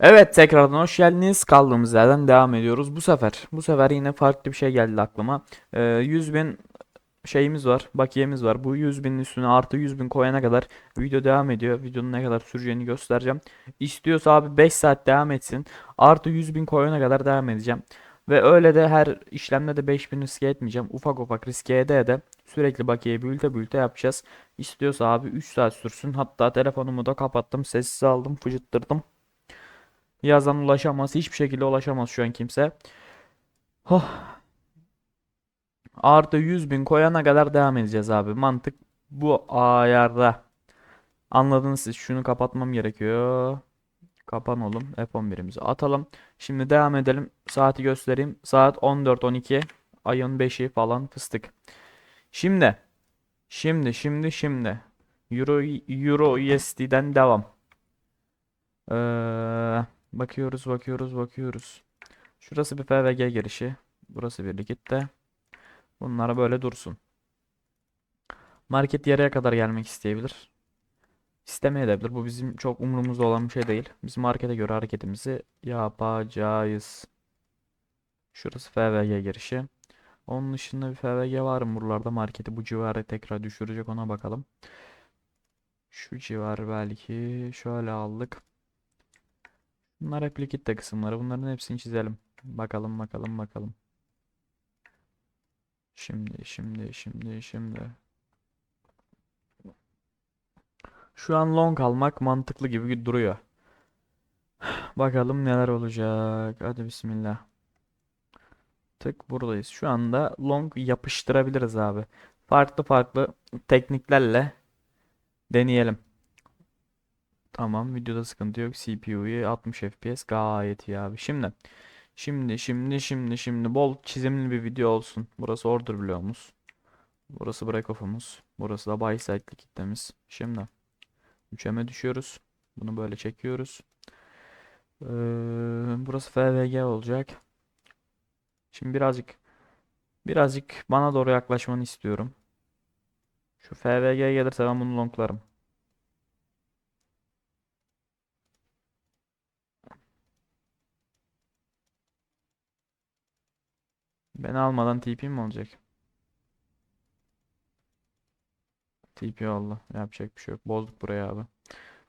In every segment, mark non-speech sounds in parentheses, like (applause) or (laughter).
Evet tekrardan hoş geldiniz. Kaldığımız yerden devam ediyoruz. Bu sefer bu sefer yine farklı bir şey geldi aklıma. Ee, 100 bin şeyimiz var, bakiyemiz var. Bu 100 binin üstüne artı 100 bin koyana kadar video devam ediyor. Videonun ne kadar süreceğini göstereceğim. İstiyorsa abi 5 saat devam etsin. Artı 100 bin koyana kadar devam edeceğim. Ve öyle de her işlemde de 5000 riske etmeyeceğim. Ufak ufak riske ede ede sürekli bakiye büyüte büyüte yapacağız. İstiyorsa abi 3 saat sürsün. Hatta telefonumu da kapattım, sessiz aldım, fıcıttırdım. Yazan ulaşamaz. Hiçbir şekilde ulaşamaz şu an kimse. Oh. Artı 100 bin koyana kadar devam edeceğiz abi. Mantık bu ayarda. Anladınız siz. Şunu kapatmam gerekiyor. Kapan oğlum. F11'imizi atalım. Şimdi devam edelim. Saati göstereyim. Saat 14.12. Ayın 5'i falan fıstık. Şimdi. Şimdi şimdi şimdi. Euro, Euro USD'den devam. Ee, bakıyoruz bakıyoruz bakıyoruz. Şurası bir FVG girişi. Burası bir likitte. Bunlar böyle dursun. Market yarıya kadar gelmek isteyebilir. İstemeyebilir. Bu bizim çok umurumuzda olan bir şey değil. Biz markete göre hareketimizi yapacağız. Şurası FVG girişi. Onun dışında bir FVG var mı buralarda marketi bu civarı tekrar düşürecek ona bakalım. Şu civar belki şöyle aldık. Bunlar hep likitte kısımları. Bunların hepsini çizelim. Bakalım bakalım bakalım. Şimdi şimdi şimdi şimdi. Şu an long almak mantıklı gibi duruyor. Bakalım neler olacak. Hadi bismillah. Tık buradayız. Şu anda long yapıştırabiliriz abi. Farklı farklı tekniklerle deneyelim. Tamam videoda sıkıntı yok. CPU'yu 60 FPS gayet iyi abi. Şimdi şimdi şimdi şimdi şimdi bol çizimli bir video olsun. Burası order bloğumuz. Burası break off'umuz. Burası da buy side'li kitlemiz. Şimdi 3'e düşüyoruz. Bunu böyle çekiyoruz. Ee, burası FVG olacak. Şimdi birazcık birazcık bana doğru yaklaşmanı istiyorum. Şu FVG gelirse ben bunu longlarım. Beni almadan TP mi olacak? TP oldu. Yapacak bir şey yok. Bozduk burayı abi.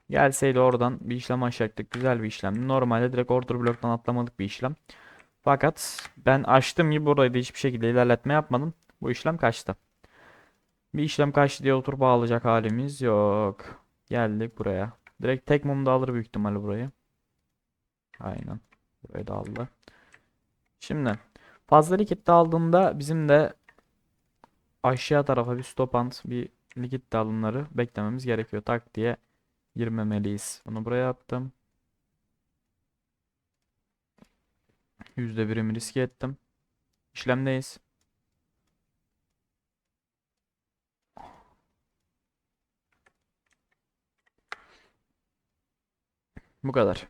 Gelseydi oradan bir işlem açacaktık. Güzel bir işlemdi. Normalde direkt order bloktan atlamadık bir işlem. Fakat ben açtım gibi burayı da hiçbir şekilde ilerletme yapmadım. Bu işlem kaçtı. Bir işlem kaçtı diye oturup ağlayacak halimiz yok. Geldik buraya. Direkt tek mumda alır büyük ihtimalle burayı. Aynen. Burayı da aldı. Şimdi fazla likit aldığında bizim de aşağı tarafa bir stop and bir likit alımları beklememiz gerekiyor. Tak diye girmemeliyiz. Bunu buraya attım. %1'imi riske ettim. İşlemdeyiz. Bu kadar.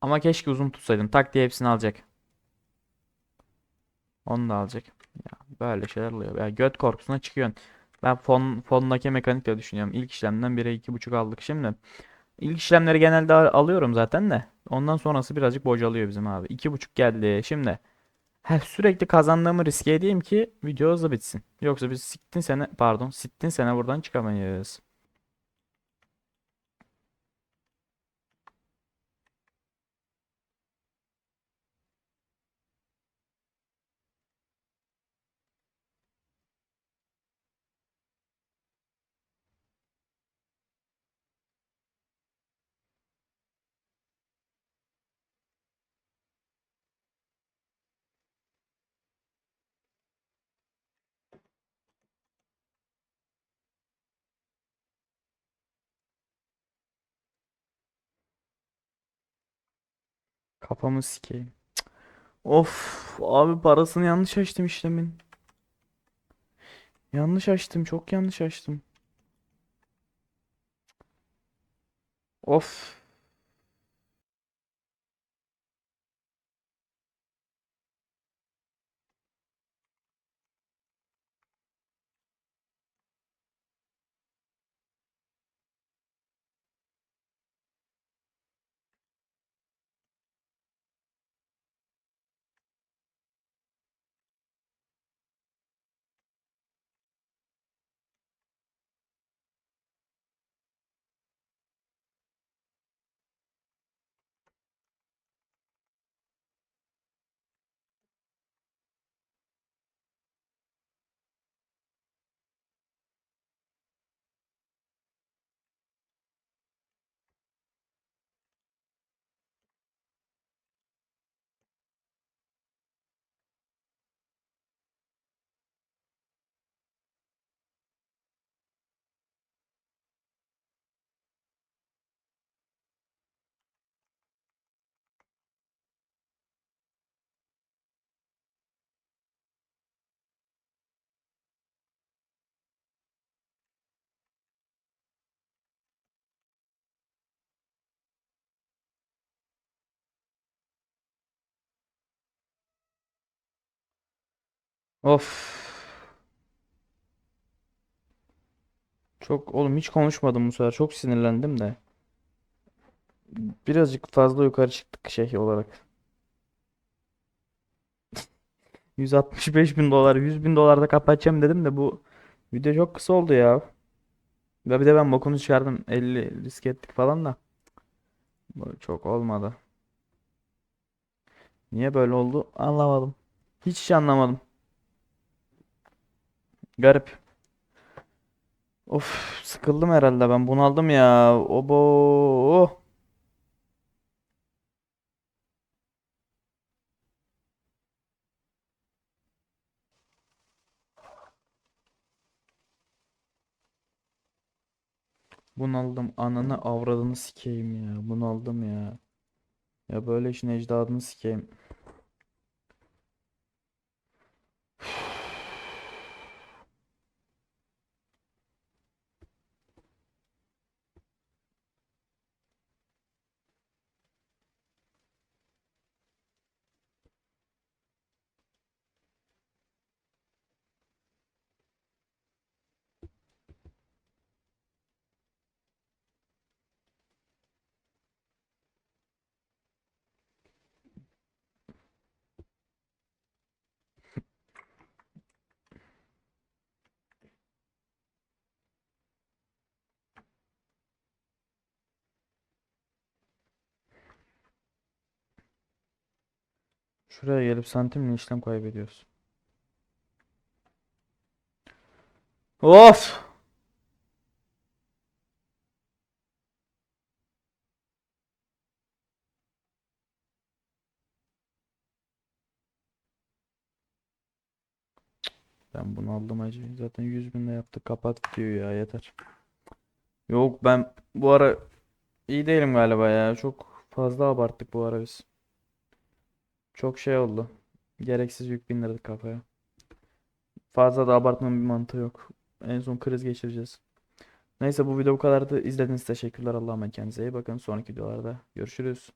Ama keşke uzun tutsaydım. Tak diye hepsini alacak. Onu da alacak. Ya böyle şeyler oluyor. Ya göt korkusuna çıkıyorsun. Ben fon fondaki mekanikle düşünüyorum. İlk işlemden 1'e 2.5 aldık şimdi. İlk işlemleri genelde al- alıyorum zaten de. Ondan sonrası birazcık bocalıyor bizim abi. 2.5 geldi. Şimdi heh, sürekli kazandığımı riske edeyim ki video hızlı bitsin. Yoksa biz sittin sene pardon sittin sene buradan çıkamayız. Kafamı sikeyim. Of abi parasını yanlış açtım işlemin. Yanlış açtım çok yanlış açtım. Of. Of. Çok oğlum hiç konuşmadım bu sefer. Çok sinirlendim de. Birazcık fazla yukarı çıktık şey olarak. (laughs) 165 bin dolar, 100 bin dolarda kapatacağım dedim de bu video çok kısa oldu ya. Ve bir de ben bokunu çıkardım. 50 risk ettik falan da. Bu çok olmadı. Niye böyle oldu? Anlamadım. Hiç hiç anlamadım. Garip. Of sıkıldım herhalde ben bunaldım ya. Obo. Bunaldım ananı avradını sikeyim ya. Bunaldım ya. Ya böyle işin ecdadını sikeyim. Şuraya gelip santimle işlem kaybediyoruz. Of! Ben bunu aldım acı. Zaten 100 binde yaptık. Kapat diyor ya yeter. Yok ben bu ara iyi değilim galiba ya. Çok fazla abarttık bu ara biz. Çok şey oldu. Gereksiz yük bindirdik kafaya. Fazla da abartmanın bir mantığı yok. En son kriz geçireceğiz. Neyse bu video bu kadardı. İzlediğiniz için teşekkürler. Allah'a emanet kendinize iyi bakın. Sonraki videolarda görüşürüz.